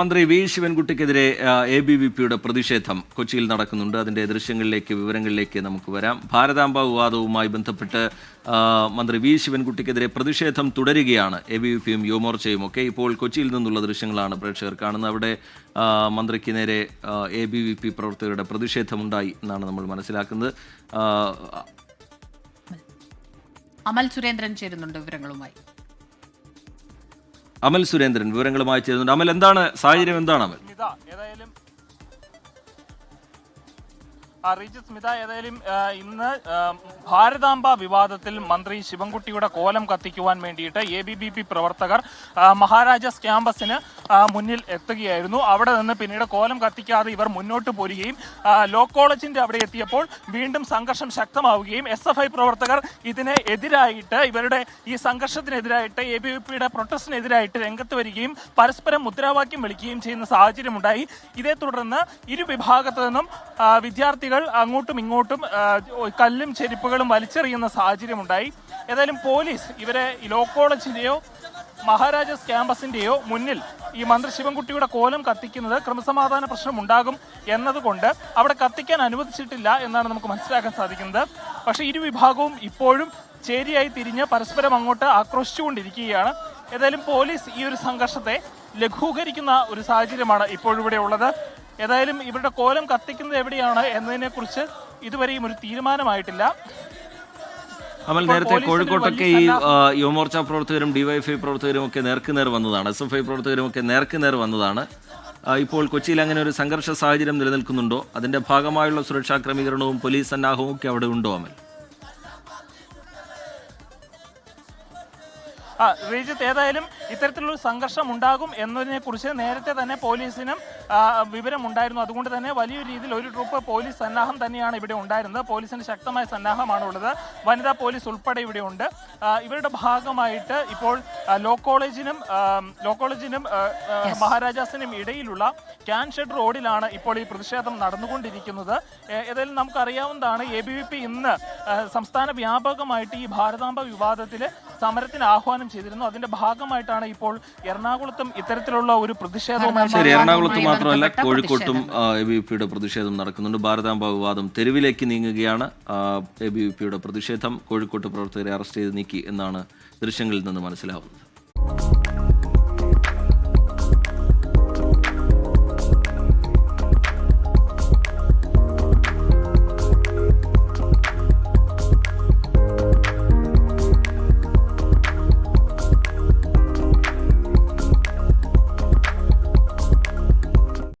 മന്ത്രി വി ശിവൻകുട്ടിക്കെതിരെ A B V പിയുടെ പ്രതിഷേധം കൊച്ചിയിൽ നടക്കുന്നുണ്ട്. അതിന്റെ ദൃശ്യങ്ങളിലേക്ക് വിവരങ്ങളിലേക്ക് നമുക്ക് വരാം. ഭാരതാംബ വിവാദവുമായി ബന്ധപ്പെട്ട് മന്ത്രി വി ശിവൻകുട്ടിക്കെതിരെ പ്രതിഷേധം തുടരുകയാണ്. എ ബി വി പിയും യുവമോർച്ചയും ഒക്കെ ഇപ്പോൾ കൊച്ചിയിൽ നിന്നുള്ള ദൃശ്യങ്ങളാണ് പ്രേക്ഷകർ കാണുന്നത്. അവിടെ മന്ത്രിക്ക് നേരെ എ ബി വി പി പ്രവർത്തകരുടെ പ്രതിഷേധമുണ്ടായി എന്നാണ് നമ്മൾ മനസ്സിലാക്കുന്നത്. അമൽ സുരേന്ദ്രൻ ചേരുന്നുണ്ട് വിവരങ്ങളുമായി. അമൽ സുരേന്ദ്രൻ വിവരങ്ങളുമായി ചേരുന്നുണ്ട്. അമൽ എന്താണ് സാഹചര്യം? എന്താണ് അമൽ ഏതായാലും റീജ് സ്മിത ഏതായാലും ഇന്ന് ഭാരതാംബ വിവാദത്തിൽ മന്ത്രി ശിവൻകുട്ടിയുടെ കോലം കത്തിക്കുവാൻ വേണ്ടിയിട്ട് എ ബി ബി പി പ്രവർത്തകർ മഹാരാജാസ് ക്യാമ്പസിന് മുന്നിൽ എത്തുകയായിരുന്നു. അവിടെ നിന്ന് പിന്നീട് കോലം കത്തിക്കാതെ ഇവർ മുന്നോട്ട് പോരുകയും ലോ കോളേജിന്റെ അവിടെ എത്തിയപ്പോൾ വീണ്ടും സംഘർഷം ശക്തമാവുകയും എസ് എഫ് ഐ പ്രവർത്തകർ ഇതിനെ എതിരായിട്ട് ഇവരുടെ ഈ സംഘർഷത്തിനെതിരായിട്ട് എ ബി വി പിയുടെ പ്രൊട്ടസ്റ്റിനെതിരായിട്ട് രംഗത്ത് വരികയും പരസ്പരം മുദ്രാവാക്യം വിളിക്കുകയും ചെയ്യുന്ന സാഹചര്യമുണ്ടായി. ഇതേ തുടർന്ന് ഇരു വിഭാഗത്തു നിന്നും ആ, വിദ്യാർത്ഥികൾ അങ്ങോട്ടും ഇങ്ങോട്ടും കല്ലും ചെരുപ്പുകളും വലിച്ചെറിയുന്ന സാഹചര്യമുണ്ടായി. ഏതായാലും പോലീസ് ഇവരെ ലോ കോളേജിന്റെയോ മഹാരാജാസ് ക്യാമ്പസിന്റെയോ മുന്നിൽ ഈ മന്ത്രി ശിവൻകുട്ടിയുടെ കോലം കത്തിക്കുന്നത് ക്രമസമാധാന പ്രശ്നം ഉണ്ടാകും എന്നതുകൊണ്ട് അവിടെ കത്തിക്കാൻ അനുവദിച്ചിട്ടില്ല എന്നാണ് നമുക്ക് മനസ്സിലാക്കാൻ സാധിക്കുന്നത്. പക്ഷേ ഇരുവിഭാഗവും ഇപ്പോഴും ചേരിയായി തിരിഞ്ഞ് പരസ്പരം അങ്ങോട്ട് ആക്രോശിച്ചുകൊണ്ടിരിക്കുകയാണ്. ഏതായാലും പോലീസ് ഈ ഒരു സംഘർഷത്തെ ലഘൂകരിക്കുന്ന ഒരു സാഹചര്യമാണ് ഇപ്പോഴിവിടെ ഉള്ളത്. ഏതായാലും ഇവരുടെ കോലം കത്തിക്കുന്നത് എവിടെയാണ് എന്നതിനെക്കുറിച്ച് ഇതുവരെയും ഒരു തീരുമാനമായിട്ടില്ല. അമൽ നേരത്തെ കോഴിക്കോട്ടൊക്കെ ഈ യുവമോർച്ച പ്രവർത്തകരും ഡിവൈഎഫ്ഐ പ്രവർത്തകരും ഒക്കെ നേർക്കുനേർ വന്നതാണ്. എസ് എഫ് ഐ പ്രവർത്തകരും ഒക്കെ നേർക്കുനേർ വന്നതാണ്. ഇപ്പോൾ കൊച്ചിയിൽ അങ്ങനെ ഒരു സംഘർഷ സാഹചര്യം നിലനിൽക്കുന്നുണ്ടോ? അതിന്റെ ഭാഗമായുള്ള സുരക്ഷാ ക്രമീകരണവും പോലീസ് സന്നാഹവും ഒക്കെ അവിടെ ഉണ്ടോ അമൽ? ആ ശ്രീജിത്ത് ഏതായാലും ഇത്തരത്തിലുള്ള സംഘർഷം ഉണ്ടാകും എന്നതിനെ കുറിച്ച് നേരത്തെ തന്നെ പോലീസിനും വിവരം വിവരമുണ്ടായിരുന്നു. അതുകൊണ്ട് തന്നെ വലിയൊരു രീതിയിൽ ഒരു ട്രൂപ്പ് പോലീസ് സന്നാഹം തന്നെയാണ് ഇവിടെ ഉണ്ടായിരുന്നത്. പോലീസിന് ശക്തമായ സന്നാഹമാണ് ഉള്ളത് വനിതാ പോലീസ് ഉൾപ്പെടെ ഇവിടെ ഉണ്ട്. ഇവരുടെ ഭാഗമായിട്ട് ഇപ്പോൾ ലോ കോളേജിനും ലോ കോളേജിനും മഹാരാജാസിനും ഇടയിലുള്ള ക്യാൻ ഷെഡ് റോഡിലാണ് ഇപ്പോൾ ഈ പ്രതിഷേധം നടന്നുകൊണ്ടിരിക്കുന്നത്. ഏതായാലും നമുക്കറിയാവുന്നതാണ് എ ബി വി പി ഇന്ന് സംസ്ഥാന വ്യാപകമായിട്ട് ഈ ഭാരതാംബ വിവാദത്തിൽ സമരത്തിന് ആഹ്വാനം ചെയ്തിരുന്നു. അതിന്റെ ഭാഗമായിട്ടാണ് ഇപ്പോൾ എറണാകുളത്തും ഇത്തരത്തിലുള്ള ഒരു പ്രതിഷേധവുമായി ശരി എറണാകുളത്ത് മാത്രമല്ല കോഴിക്കോട്ടും. എ ബി വി പിയുടെ പ്രതിഷേധം നടക്കുന്നുണ്ട്. ഭാരതാംബ വിവാദം തെരുവിലേക്ക് നീങ്ങുകയാണ്. എ ബി വി പിയുടെ പ്രതിഷേധം കോഴിക്കോട്ട് പ്രവർത്തകരെ അറസ്റ്റ് ചെയ്ത് നീക്കി എന്നാണ് ദൃശ്യങ്ങളിൽ നിന്ന് മനസ്സിലാവുന്നത്.